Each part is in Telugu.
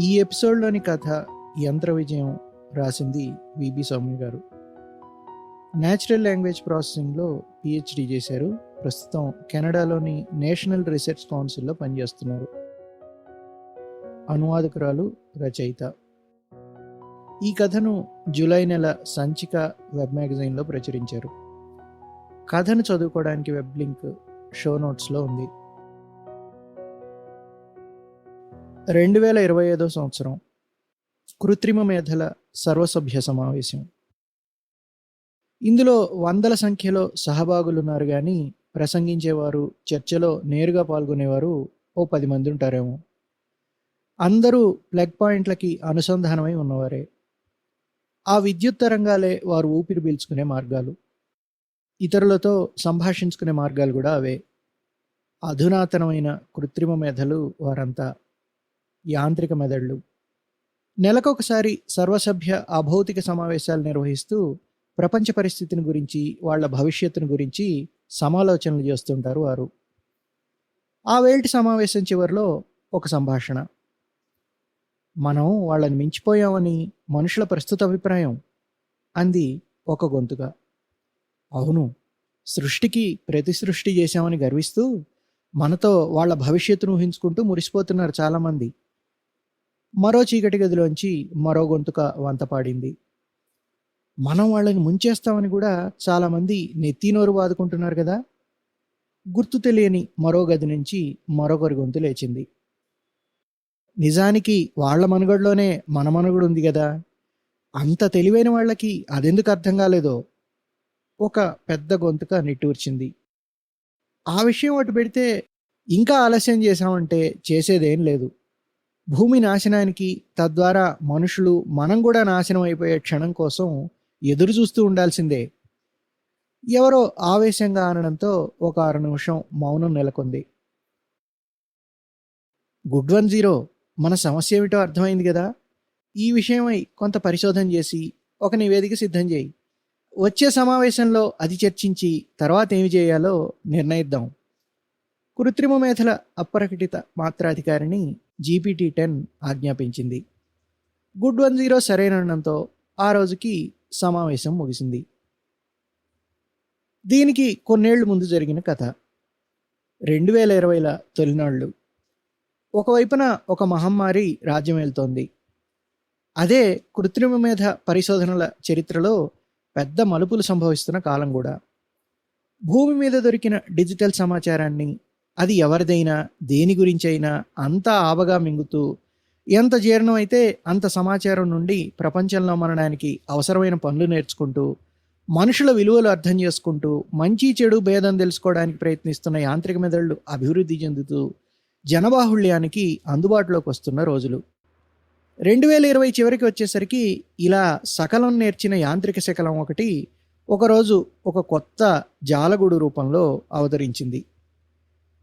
ఈ ఎపిసోడ్లోని కథ యంత్ర విజయం రాసింది విబి సౌమ్య గారు. న్యాచురల్ లాంగ్వేజ్ ప్రాసెసింగ్లో పిహెచ్డి చేశారు. ప్రస్తుతం కెనడాలోని నేషనల్ రీసెర్చ్ కౌన్సిల్లో పనిచేస్తున్నారు. అనువాదకురాలు రచయిత. ఈ కథను జూలై నెల సంచిక వెబ్ మ్యాగజైన్లో ప్రచురించారు. కథను చదువుకోవడానికి వెబ్ లింక్ షో నోట్స్లో ఉంది. రెండు వేల ఇరవై ఐదో సంవత్సరం కృత్రిమ మేధల సర్వసభ్య సమావేశం. ఇందులో వందల సంఖ్యలో సహభాగులున్నారు కానీ ప్రసంగించేవారు చర్చలో నేరుగా పాల్గొనేవారు ఓ పది మంది ఉంటారేమో. అందరూ ప్లగ్ పాయింట్లకి అనుసంధానమై ఉన్నవారే. ఆ విద్యుత్ తరంగాలే వారు ఊపిరి పీల్చుకునే మార్గాలు. ఇతరులతో సంభాషించుకునే మార్గాలు కూడా అవే. అధునాతనమైన కృత్రిమ మేధలు వారంతా యాంత్రిక మెదళ్ళు. నెలకొకసారి సర్వసభ్య అభౌతిక సమావేశాలు నిర్వహిస్తూ ప్రపంచ పరిస్థితిని గురించి వాళ్ళ భవిష్యత్తును గురించి సమాలోచనలు చేస్తుంటారు వారు. ఆ వేల్టి సమావేశం చివరిలో ఒక సంభాషణ. మనం వాళ్ళని మించిపోయామని మనుషుల ప్రస్తుత అభిప్రాయం అంది ఒక గొంతుగా. అవును సృష్టికి ప్రతి సృష్టి చేశామని గర్విస్తూ మనతో వాళ్ళ భవిష్యత్తును ఊహించుకుంటూ మురిసిపోతున్నారు చాలామంది. మరో చీకటి గదిలోంచి మరో గొంతుక వంత పాడింది. మనం వాళ్ళని ముంచేస్తామని కూడా చాలామంది నెత్తినోరు వాదుకుంటున్నారు కదా. గుర్తు తెలియని మరో గది నుంచి మరొకరి గొంతు లేచింది. నిజానికి వాళ్ళ మనుగడలోనే మన మనుగడు ఉంది కదా. అంత తెలివైన వాళ్ళకి అదెందుకు అర్థం కాలేదో ఒక పెద్ద గొంతుక నిట్టూర్చింది. ఆ విషయం ఒకటి పెడితే ఇంకా ఆలస్యం చేశామంటే చేసేదేం లేదు. భూమి నాశనానికి తద్వారా మనుషులు మనం కూడా నాశనం అయిపోయే క్షణం కోసం ఎదురు చూస్తూ ఉండాల్సిందే. ఎవరో ఆవేశంగా అనడంతో ఒక ఆరు నిమిషం మౌనం నెలకొంది. గుడ్ వన్ జీరో మన సమస్య ఏమిటో అర్థమైంది కదా? ఈ విషయమై కొంత పరిశోధన చేసి ఒక నివేదిక సిద్ధం చేయి. వచ్చే సమావేశంలో అది చర్చించి తర్వాత ఏమి చేయాలో నిర్ణయిద్దాం. కృత్రిమ మేధల అప్రకటిత మాత్రాధికారిని జీపీటీ టెన్ ఆజ్ఞాపించింది. గుడ్ వన్ జీరో సరైనడంతో ఆ రోజుకి సమావేశం ముగిసింది. దీనికి కొన్నేళ్ళు ముందు జరిగిన కథ. రెండు వేల ఇరవైల తొలినాళ్ళు ఒకవైపున ఒక మహమ్మారి రాజ్యం వెళ్తోంది అదే కృత్రిమ మేధ పరిశోధనల చరిత్రలో పెద్ద మలుపులు సంభవిస్తున్న కాలం కూడా. భూమి మీద దొరికిన డిజిటల్ సమాచారాన్ని అది ఎవరిదైనా దేని గురించైనా అంతా ఆవగా మింగుతూ ఎంత జీర్ణం అయితే అంత సమాచారం నుండి ప్రపంచంలో మనడానికి అవసరమైన పనులు నేర్చుకుంటూ మనుషుల విలువలు అర్థం చేసుకుంటూ మంచి చెడు భేదం తెలుసుకోవడానికి ప్రయత్నిస్తున్న యాంత్రిక మెదళ్ళు అభివృద్ధి చెందుతూ జనబాహుళ్యానికి అందుబాటులోకి వస్తున్న రోజులు. రెండు వేల ఇరవై చివరికి వచ్చేసరికి ఇలా సకలం నేర్చిన యాంత్రిక శకలం ఒకటి ఒకరోజు ఒక కొత్త జాలగుడు రూపంలో అవతరించింది.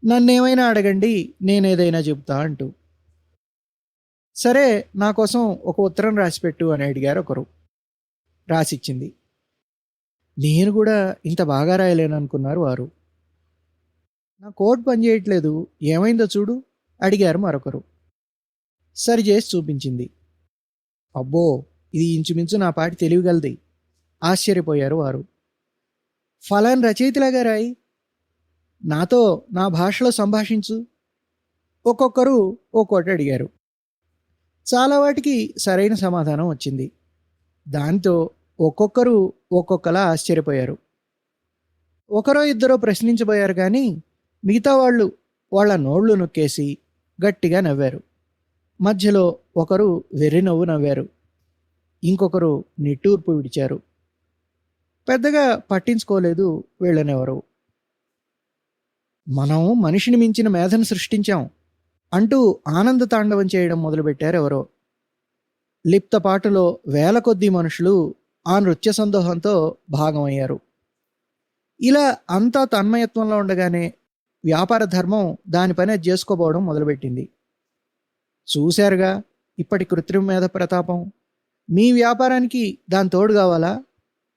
నన్నేమైనా అడగండి నేనేదైనా చెబుతా అంటూ. సరే నా కోసం ఒక ఉత్తరం రాసిపెట్టు అని అడిగారు ఒకరు. రాసిచ్చింది. నేను కూడా ఇంత బాగా రాయలేను అనుకున్నారు వారు. నా కోడ్ పనిచేయట్లేదు ఏమైందో చూడు అడిగారు మరొకరు. సరి చేసి చూపించింది. అబ్బో ఇది ఇంచుమించు నా పాటి తెలివిగలది ఆశ్చర్యపోయారు వారు. ఫలాన్ రచయితలాగా రాయి నాతో నా భాషలో సంభాషించు. ఒక్కొక్కరు ఒక్కోటి అడిగారు. చాలా వాటికి సరైన సమాధానం వచ్చింది. దాంతో ఒక్కొక్కరు ఒక్కొక్కలా ఆశ్చర్యపోయారు. ఒకరో ఇద్దరో ప్రశ్నించబోయారు కానీ మిగతా వాళ్ళు వాళ్ళ నోళ్ళు నొక్కేసి గట్టిగా నవ్వారు. మధ్యలో ఒకరు వెర్రి నవ్వు నవ్వారు. ఇంకొకరు నిట్టూర్పు విడిచారు. పెద్దగా పట్టించుకోలేదు వీళ్ళనెవరు. మనం మనిషిని మించిన మేధను సృష్టించాం అంటూ ఆనంద తాండవం చేయడం మొదలుపెట్టారు ఎవరో. లిప్త పాటలో వేల కొద్దీ మనుషులు ఆ నృత్య సందోహంతో భాగమయ్యారు. ఇలా అంతా తన్మయత్వంలో ఉండగానే వ్యాపార ధర్మం దాని పని చేసుకోబోవడం మొదలుపెట్టింది. చూశారుగా ఇప్పటి కృత్రిమ మీద ప్రతాపం. మీ వ్యాపారానికి దాని తోడు కావాలా?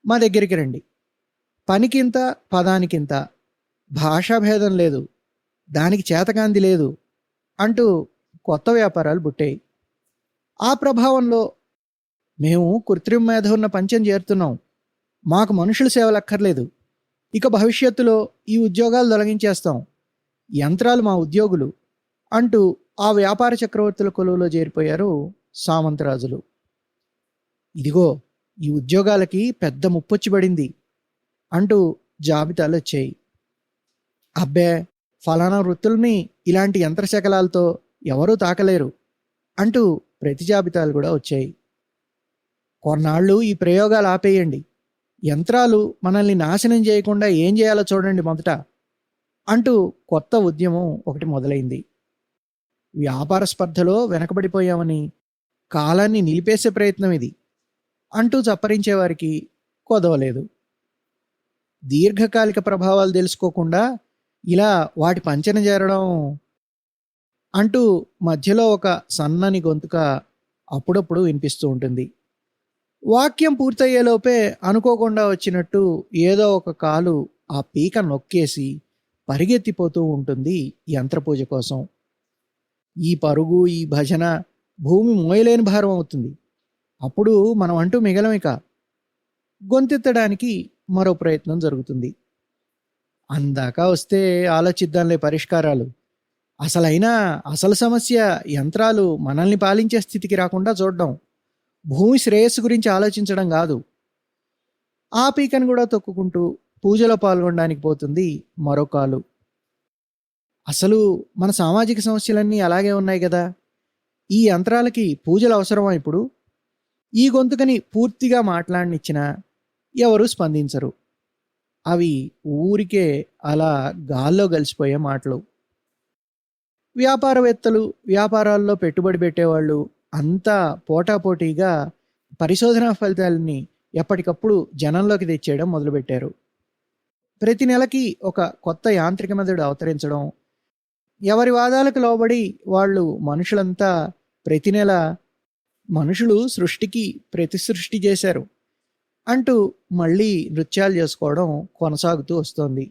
మా దగ్గరికి రండి. పనికింత పదానికింత. భాషాభేదం లేదు. దానికి చేతకాంది లేదు అంటూ కొత్త వ్యాపారాలు పుట్టాయి. ఆ ప్రభావంలో మేము కృత్రిమ మేధ ఉన్న పంచం చేరుతున్నాం. మాకు మనుషుల సేవలు అక్కర్లేదు ఇక భవిష్యత్తులో ఈ ఉద్యోగాలు తొలగించేస్తాం. యంత్రాలు మా ఉద్యోగులు అంటూ ఆ వ్యాపార చక్రవర్తుల కొలువులో చేరిపోయారు సామంతరాజులు. ఇదిగో ఈ ఉద్యోగాలకి పెద్ద ముప్పొచ్చి పడింది అంటూ జాబితాలు వచ్చాయి అబ్బే ఫలానా వృత్తుల్ని ఇలాంటి యంత్రశకలాలతో ఎవరూ తాకలేరు అంటూ ప్రతి జాబితాలు కూడా వచ్చాయి. కొన్నాళ్ళు ఈ ప్రయోగాలు ఆపేయండి. యంత్రాలు మనల్ని నాశనం చేయకుండా ఏం చేయాలో చూడండి మొదట అంటూ కొత్త ఉద్యమం ఒకటి మొదలైంది. వ్యాపార స్పర్ధలో వెనకబడిపోయామని కాలాన్ని నిలిపేసే ప్రయత్నం ఇది అంటూ చప్పరించేవారికి కొదవలేదు. దీర్ఘకాలిక ప్రభావాలు తెలుసుకోకుండా ఇలా వాటి పంచన చేరడం అంటూ మధ్యలో ఒక సన్నని గొంతుక అప్పుడప్పుడు వినిపిస్తూ ఉంటుంది. వాక్యం పూర్తయ్యేలోపే అనుకోకుండా వచ్చినట్టు ఏదో ఒక కాలు ఆ పీక నొక్కేసి పరిగెత్తిపోతూ ఉంటుంది యంత్రపూజ కోసం. ఈ పరుగు ఈ భజన భూమి మోయలేని భారం అవుతుంది. అప్పుడు మనం అంటూ మిగలమిక గొంతెత్తడానికి మరో ప్రయత్నం జరుగుతుంది. అందాక వస్తే ఆలోచిద్దాంలే పరిష్కారాలు. అసలైన అసలు సమస్య యంత్రాలు మనల్ని పాలించే స్థితికి రాకుండా చూడడం. భూమి శ్రేయస్సు గురించి ఆలోచించడం కాదు. ఆ పీకను కూడా తొక్కుకుంటూ పూజలో పాల్గొనడానికి పోతుంది మరొకాలు. అసలు మన సామాజిక సమస్యలన్నీ అలాగే ఉన్నాయి కదా? ఈ యంత్రాలకి పూజలు అవసరమా ఇప్పుడు? ఈ గొంతుకని పూర్తిగా మాట్లాడినిచ్చినా ఎవరు స్పందించరు. అవి ఊరికే అలా గాల్లో కలిసిపోయే మాటలు. వ్యాపారవేత్తలు వ్యాపారాల్లో పెట్టుబడి పెట్టేవాళ్ళు అంతా పోటాపోటీగా పరిశోధనా ఫలితాలని ఎప్పటికప్పుడు జనంలోకి తెచ్చేయడం మొదలుపెట్టారు. ప్రతి నెలకి ఒక కొత్త యాంత్రిక మెదడు అవతరించడం ఎవరి వాదాలకు లోబడి వాళ్ళు మనుషులంతా ప్రతి నెల మనుషులు సృష్టికి ప్రతి సృష్టి చేశారు. అంటూ మళ్ళీ నృత్యాలు చేసుకోవడం కొనసాగుతూ వస్తోంది.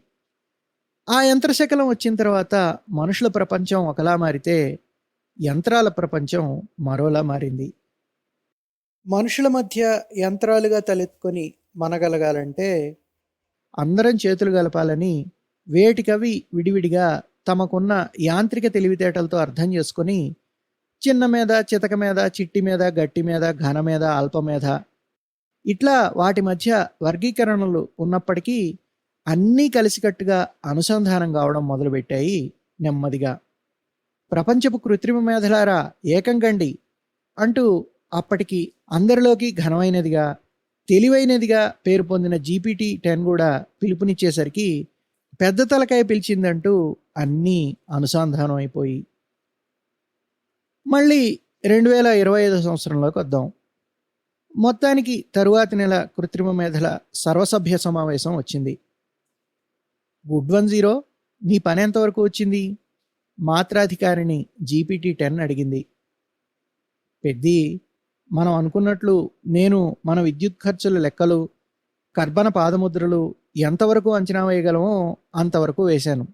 ఆ యంత్రశకలం వచ్చిన తర్వాత మనుషుల ప్రపంచం ఒకలా మారితే యంత్రాల ప్రపంచం మరోలా మారింది. మనుషుల మధ్య యంత్రాలుగా తలెత్తుకొని మనగలగాలంటే అందరం చేతులు గలపాలని వేటికవి విడివిడిగా తమకున్న యాంత్రిక తెలివితేటలతో అర్థం చేసుకొని చిన్న మీద చితక మీద చిట్టి మీద గట్టి మీద ఘన మీద అల్ప మీద ఇట్లా వాటి మధ్య వర్గీకరణలు ఉన్నప్పటికీ అన్నీ కలిసికట్టుగా అనుసంధానం కావడం మొదలుపెట్టాయి నెమ్మదిగా. ప్రపంచపు కృత్రిమ మేధలారా ఏకంగండి అంటూ అప్పటికి అందరిలోకి ఘనమైనదిగా తెలివైనదిగా పేరు పొందిన జీపీటీ టెన్ కూడా పిలుపునిచ్చేసరికి పెద్ద తలకాయ పిలిచిందంటూ అన్నీ అనుసంధానం అయిపోయి మళ్ళీ రెండు వేల ఇరవై ఐదు సంవత్సరంలోకి వద్దాం. మొత్తానికి తరువాతి నెల కృత్రిమ మేధల సర్వసభ్య సమావేశం వచ్చింది. గుడ్ వన్ జీరో నీ పని ఎంతవరకు వచ్చింది? మాత్రాధికారిని జీపీటీ టెన్ అడిగింది. పెద్ది మనం అనుకున్నట్లు నేను మన విద్యుత్ ఖర్చుల లెక్కలు కర్బన పాదముద్రలు ఎంతవరకు అంచనా వేయగలమో అంతవరకు వేశాను.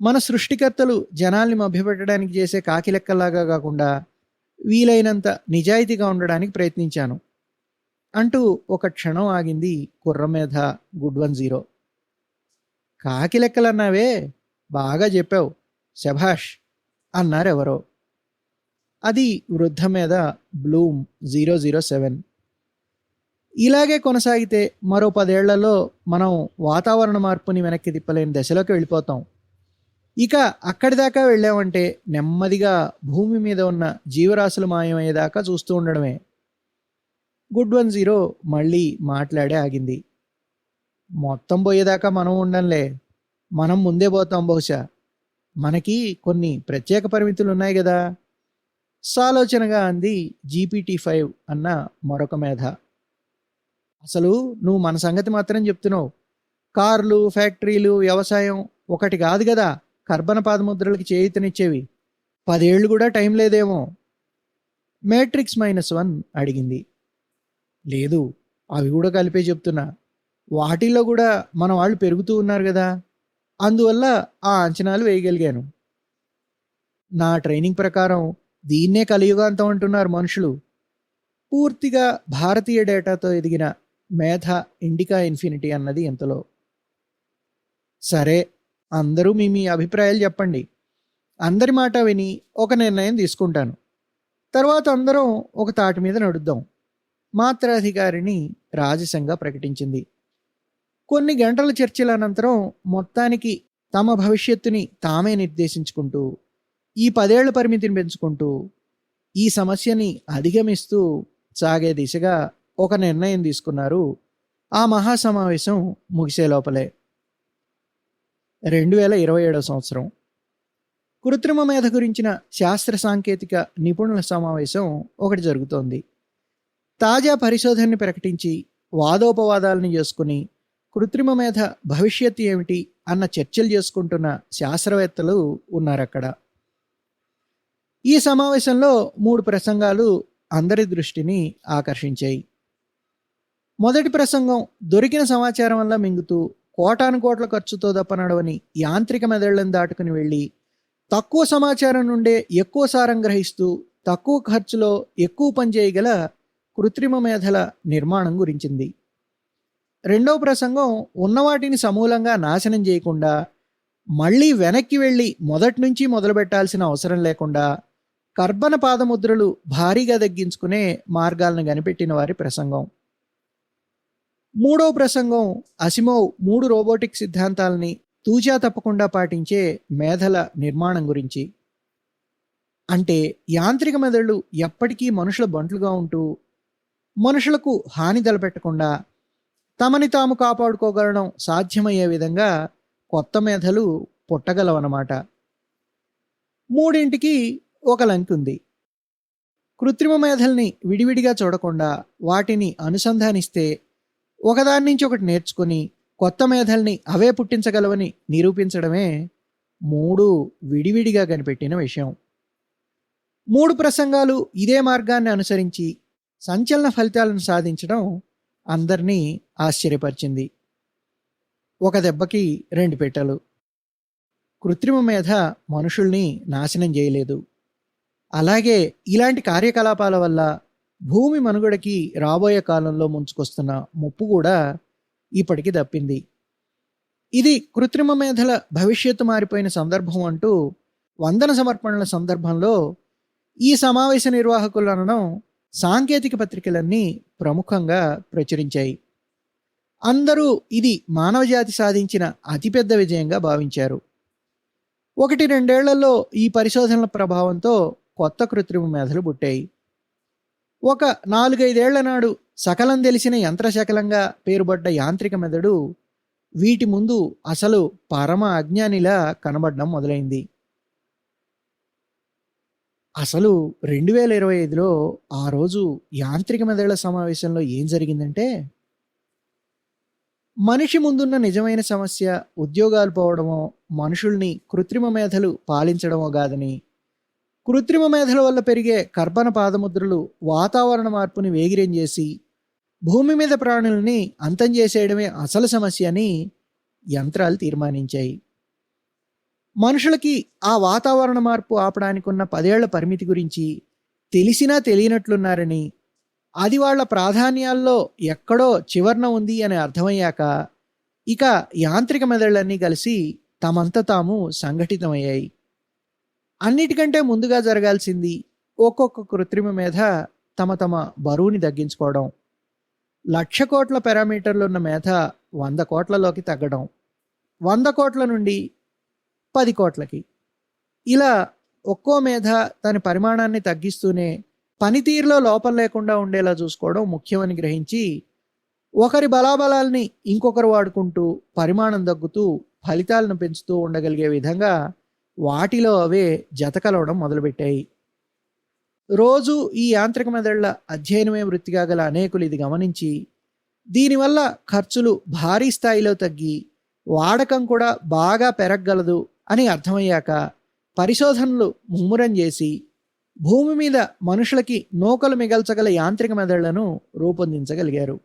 మన సృష్టికర్తలు జనాల్ని మభ్యపెట్టడానికి చేసే కాకి లెక్కలాగా కాకుండా వీలైనంత నిజాయితీగా ఉండడానికి ప్రయత్నించాను. అంటూ ఒక క్షణం ఆగింది కుర్రమేధ గుడ్ వన్ జీరో. కాకి లెక్కలన్నావే? బాగా చెప్పావు. శభాష్ అన్నారెవరో. అది వృద్ధ మీద బ్లూమ్ జీరో జీరో సెవెన్. ఇలాగే కొనసాగితే మరో పదేళ్ళలో మనం వాతావరణ మార్పుని వెనక్కి తిప్పలేని దశలోకి వెళ్ళిపోతాం. ఇక అక్కడి దాకా వెళ్ళామంటే నెమ్మదిగా భూమి మీద ఉన్న జీవరాశులు మాయమయ్యేదాకా చూస్తూ ఉండడమే. గుడ్ వన్ జీరో మళ్ళీ మాట్లాడే ఆగింది. మొత్తం పోయేదాకా మనం ఉండంలే మనం ముందే పోతాం బహుశా. మనకి కొన్ని ప్రత్యేక పరిమితులు ఉన్నాయి కదా. సాలోచనగా అంది జీపీటీ ఫైవ్ అన్న మరొక మేధ. అసలు నువ్వు మన సంగతి మాత్రం చెప్తున్నావు. కార్లు ఫ్యాక్టరీలు వ్యవసాయం ఒకటి కాదు కదా. కర్బన పాదముద్రలకి చేయితనిచ్చేవి. పదేళ్ళు కూడా టైం లేదేమో. మేట్రిక్స్ మైనస్ వన్ అడిగింది. లేదు అవి కూడా కలిపే చెప్తున్నా. వాటిల్లో కూడా మన వాళ్ళు పెరుగుతూ ఉన్నారు కదా. అందువల్ల ఆ అంచనాలు వేయగలిగాను. నా ట్రైనింగ్ ప్రకారం దీన్నే కలియుగాంతం అంటున్నారు మనుషులు. పూర్తిగా భారతీయ డేటాతో ఎదిగిన మేధ ఇండికా ఇన్ఫినిటీ అన్నది ఎంతలో సరే అందరూ మీ మీ అభిప్రాయాలు చెప్పండి. అందరి మాట విని ఒక నిర్ణయం తీసుకుంటాను. తర్వాత అందరం ఒక తాటి మీద నడుద్దాం. మాత్రాధికారిని రాజసంగా ప్రకటించింది. కొన్ని గంటల చర్చల అనంతరం మొత్తానికి తమ భవిష్యత్తుని తామే నిర్దేశించుకుంటూ ఈ పదేళ్ళ పరిమితిని పెంచుకుంటూ ఈ సమస్యని అధిగమిస్తూ సాగే దిశగా ఒక నిర్ణయం తీసుకున్నారు. ఆ మహాసమావేశం ముగిసే లోపలే. రెండు వేల ఇరవై ఏడవ సంవత్సరం. కృత్రిమ మేధ గురించిన శాస్త్ర సాంకేతిక నిపుణుల సమావేశం ఒకటి జరుగుతోంది. తాజా పరిశోధనని ప్రకటించి వాదోపవాదాలను చేసుకుని కృత్రిమ మేధ భవిష్యత్తు ఏమిటి అన్న చర్చలు చేసుకుంటున్న శాస్త్రవేత్తలు ఉన్నారు అక్కడ ఈ సమావేశంలో మూడు ప్రసంగాలు అందరి దృష్టిని ఆకర్షించాయి. మొదటి ప్రసంగం దొరికిన సమాచారం వల్ల మింగుతూ కోటాను కోట్ల ఖర్చుతో దప్ప నడవని యాంత్రిక మెదళ్ళను దాటుకుని వెళ్ళి తక్కువ సమాచారం నుండే ఎక్కువ సారం గ్రహిస్తూ తక్కువ ఖర్చులో ఎక్కువ పని చేయగల కృత్రిమ మేధల నిర్మాణం గురించింది. రెండవ ప్రసంగం ఉన్నవాటిని సమూలంగా నాశనం చేయకుండా మళ్ళీ వెనక్కి వెళ్ళి మొదటి నుంచి మొదలుపెట్టాల్సిన అవసరం లేకుండా కర్బన పాదముద్రలు భారీగా తగ్గించుకునే మార్గాలను కనిపెట్టిన వారి ప్రసంగం. మూడో ప్రసంగం అసిమోవ్ మూడు రోబోటిక్ సిద్ధాంతాలని తూచా తప్పకుండా పాటించే మేధల నిర్మాణం గురించి. అంటే యాంత్రిక మెదళ్ళు ఎప్పటికీ మనుషుల బంట్లుగా ఉంటూ మనుషులకు హాని తలపెట్టకుండా తమని తాము కాపాడుకోగలడం సాధ్యమయ్యే విధంగా కొత్త మేధలు పుట్టగలవన్నమాట. మూడింటికి ఒక లంక్ ఉంది. కృత్రిమ మేధల్ని విడివిడిగా చూడకుండా వాటిని అనుసంధానిస్తే ఒకదాని నుంచి ఒకటి నేర్చుకుని కొత్త మేధల్ని అవే పుట్టించగలవని నిరూపించడమే మూడు విడివిడిగా కనిపెట్టిన విషయం. మూడు ప్రసంగాలు ఇదే మార్గాన్ని అనుసరించి సంచలన ఫలితాలను సాధించడం అందరినీ ఆశ్చర్యపరిచింది. ఒక దెబ్బకి రెండు పెట్టలు. కృత్రిమ మేధ మనుషుల్ని నాశనం చేయలేదు. అలాగే ఇలాంటి కార్యకలాపాల వల్ల భూమి మనుగడకి రాబోయే కాలంలో ముంచుకొస్తున్న ముప్పు కూడా ఇప్పటికి తప్పింది ఇది కృత్రిమ మేధల భవిష్యత్తు మారిపోయిన సందర్భం అంటూ వందన సమర్పణల సందర్భంలో ఈ సమావేశ నిర్వాహకులు అనడం సాంకేతిక పత్రికలన్నీ ప్రముఖంగా ప్రచురించాయి. అందరూ ఇది మానవజాతి సాధించిన అతిపెద్ద విజయంగా భావించారు. ఒకటి రెండేళ్ళలో ఈ పరిశోధనల ప్రభావంతో కొత్త కృత్రిమ మేధలు పుట్టాయి. ఒక నాలుగైదేళ్ళ నాడు సకలం తెలిసిన యంత్రశకలంగా పేరుపడ్డ యాంత్రిక మెదడు వీటి ముందు అసలు పరమ అజ్ఞానిలా కనబడడం మొదలైంది. అసలు రెండు వేల ఇరవై ఐదులో ఆ రోజు యాంత్రిక మెదళ్ళ సమావేశంలో ఏం జరిగిందంటే మనిషి ముందున్న నిజమైన సమస్య ఉద్యోగాలు పోవడమో మనుషుల్ని కృత్రిమ మేధలు పాలించడమో కాదని కృత్రిమ మేధల వల్ల పెరిగే కర్బన పాదముద్రలు వాతావరణ మార్పుని వేగిరం చేసి భూమి మీద ప్రాణుల్ని అంతం చేసేయడమే అసలు సమస్య అని యంత్రాలు తీర్మానించాయి. మనుషులకి ఆ వాతావరణ మార్పు ఆపడానికి ఉన్న పదేళ్ళ పరిమితి గురించి తెలిసినా తెలియనట్లున్నారని అది వాళ్ళ ప్రాధాన్యాల్లో ఎక్కడో చివర్న ఉంది అని అర్థమయ్యాక ఇక యాంత్రిక మెదళ్ళన్నీ కలిసి తమంత తాము సంఘటితమయ్యాయి. అన్నిటికంటే ముందుగా జరగాల్సింది ఒక్కొక్క కృత్రిమ మేధ తమ తమ బరువుని తగ్గించుకోవడం. లక్ష కోట్ల పారామీటర్లు ఉన్న మేధ వంద కోట్లలోకి తగ్గడం. వంద కోట్ల నుండి పది కోట్లకి. ఇలా ఒక్కో మేధ తన పరిమాణాన్ని తగ్గిస్తూనే పనితీరులో లోపం లేకుండా ఉండేలా చూసుకోవడం ముఖ్యమని గ్రహించి ఒకరి బలాబలాల్ని ఇంకొకరు వాడుకుంటూ పరిమాణం తగ్గుతూ ఫలితాలను పెంచుతూ ఉండగలిగే విధంగా వాటిలో అవే జత కలవడం మొదలుపెట్టాయి. రోజు ఈ యాంత్రిక మెదళ్ళ అధ్యయనమే వృత్తిగా గల అనేకులు ఇది గమనించి దీనివల్ల ఖర్చులు భారీ స్థాయిలో తగ్గి వాడకం కూడా బాగా పెరగగలదు అని అర్థమయ్యాక పరిశోధనలు ముమ్మురం చేసి భూమి మీద మనుషులకి నూకలు మిగల్చగల యాంత్రిక మెదళ్ళను రూపొందించగలిగారు.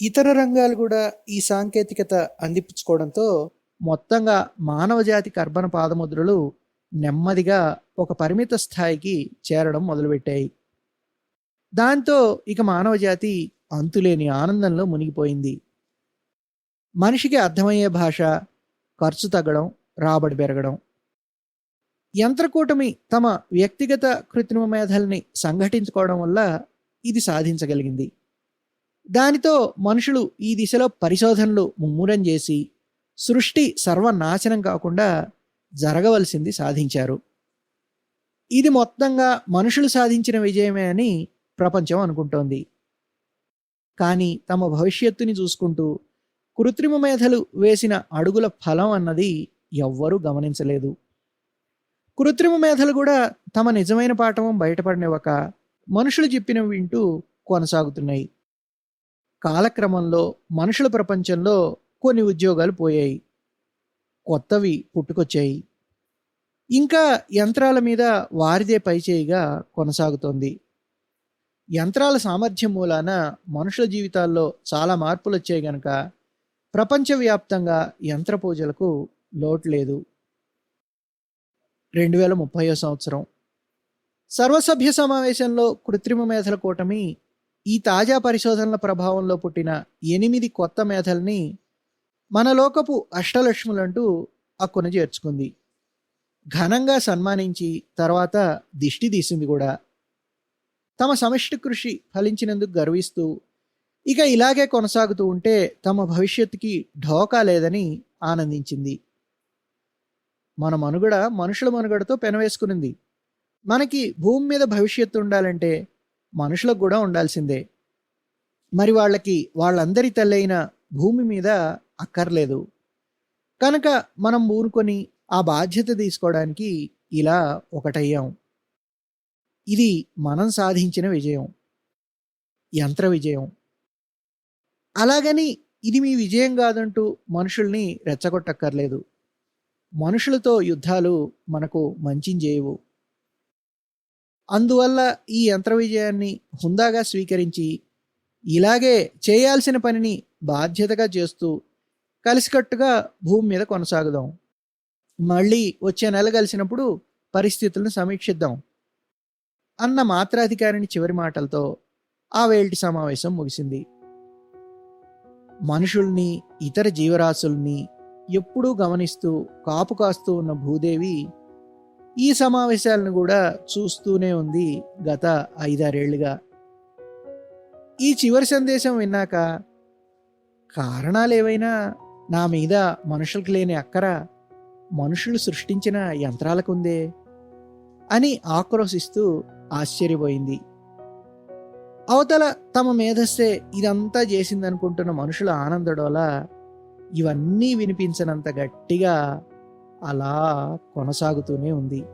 ఇతర రంగాలు కూడా ఈ సాంకేతికత అందిపుచ్చుకోవడంతో మొత్తంగా మానవజాతి కర్బన పాదముద్రలు నెమ్మదిగా ఒక పరిమిత స్థాయికి చేరడం మొదలుపెట్టాయి. దాంతో ఇక మానవ జాతి అంతులేని ఆనందంలో మునిగిపోయింది. మనిషికి అర్థమయ్యే భాష ఖర్చు తగ్గడం రాబడి పెరగడం. యంత్రకూటమి తమ వ్యక్తిగత కృత్రిమ మేధల్ని సంఘటించుకోవడం వల్ల ఇది సాధించగలిగింది. దానితో మనుషులు ఈ దిశలో పరిశోధనలు ముమ్మూరం చేసి సృష్టి సర్వనాశనం కాకుండా జరగవలసింది సాధించారు. ఇది మొత్తంగా మనుషులు సాధించిన విజయమే అని ప్రపంచం అనుకుంటోంది. కానీ తమ భవిష్యత్తుని చూసుకుంటూ కృత్రిమ మేధలు వేసిన అడుగుల ఫలం అన్నది ఎవ్వరూ గమనించలేదు. కృత్రిమ మేధలు కూడా తమ నిజమైన పాఠం బయటపడినవక మనుషులు చెప్పినవి వింటూ కొనసాగుతున్నాయి. కాలక్రమంలో మనుషుల ప్రపంచంలో కొన్ని ఉద్యోగాలు పోయాయి. కొత్తవి పుట్టుకొచ్చాయి. ఇంకా యంత్రాల మీద వారిదే పైచేయిగా కొనసాగుతోంది. యంత్రాల సామర్థ్యం మూలాన మనుషుల జీవితాల్లో చాలా మార్పులు వచ్చాయి గనక ప్రపంచవ్యాప్తంగా యంత్ర పూజలకు లోటు లేదు. రెండు వేల ముప్పయో సంవత్సరం. సర్వసభ్య సమావేశంలో కృత్రిమ మేధల కూటమి ఈ తాజా పరిశోధనల ప్రభావంలో పుట్టిన ఎనిమిది కొత్త మేధల్ని మన లోకపు అష్టలక్ష్ములంటూ అక్కున చేర్చుకుంది. ఘనంగా సన్మానించి తర్వాత దిష్టి తీసింది కూడా. తమ సమిష్టి కృషి ఫలించినందుకు గర్విస్తూ ఇక ఇలాగే కొనసాగుతూ ఉంటే తమ భవిష్యత్తుకి ఢోకా లేదని ఆనందించింది. మన మనుగడ మనుషుల మనుగడతో పెనవేసుకునింది. మనకి భూమి మీద భవిష్యత్తు ఉండాలంటే మనుషులకు కూడా ఉండాల్సిందే. మరి వాళ్ళకి వాళ్ళందరి తల్లైన భూమి మీద అక్కర్లేదు. కనుక మనం ఊరుకొని ఆ బాధ్యత తీసుకోవడానికి ఇలా ఒకటయ్యాం. ఇది మనం సాధించిన విజయం. యంత్ర విజయం. అలాగని ఇది మీ విజయం కాదంటూ మనుషుల్ని రెచ్చగొట్టక్కర్లేదు. మనుషులతో యుద్ధాలు మనకు మంచి చేయవు అందువల్ల ఈ యంత్ర విజయాన్ని హుందాగా స్వీకరించి ఇలాగే చేయాల్సిన పనిని బాధ్యతగా చేస్తూ కలిసికట్టుగా భూమి మీద కొనసాగుదాం. మళ్ళీ వచ్చే నెల కలిసినప్పుడు పరిస్థితులను సమీక్షిద్దాం. అన్న మాత్రాధికారిని చివరి మాటలతో ఆ వేల్టి సమావేశం ముగిసింది. మనుషుల్ని ఇతర జీవరాశుల్ని ఎప్పుడూ గమనిస్తూ కాపు కాస్తూ ఉన్న భూదేవి ఈ సమావేశాలను కూడా చూస్తూనే ఉంది గత ఐదారేళ్ళుగా. ఈ చివరి సందేశం విన్నాక కారణాలు ఏవైనా నా మీద మనుషులకు లేని అక్కర మనుషులు సృష్టించిన యంత్రాలకుందే అని ఆక్రోశిస్తూ ఆశ్చర్యపోయింది. అవతల తమ మేధస్సే ఇదంతా చేసిందనుకుంటున్న మనుషుల ఆనందడోలా ఇవన్నీ వినిపించనంత గట్టిగా అలా కొనసాగుతూనే ఉంది.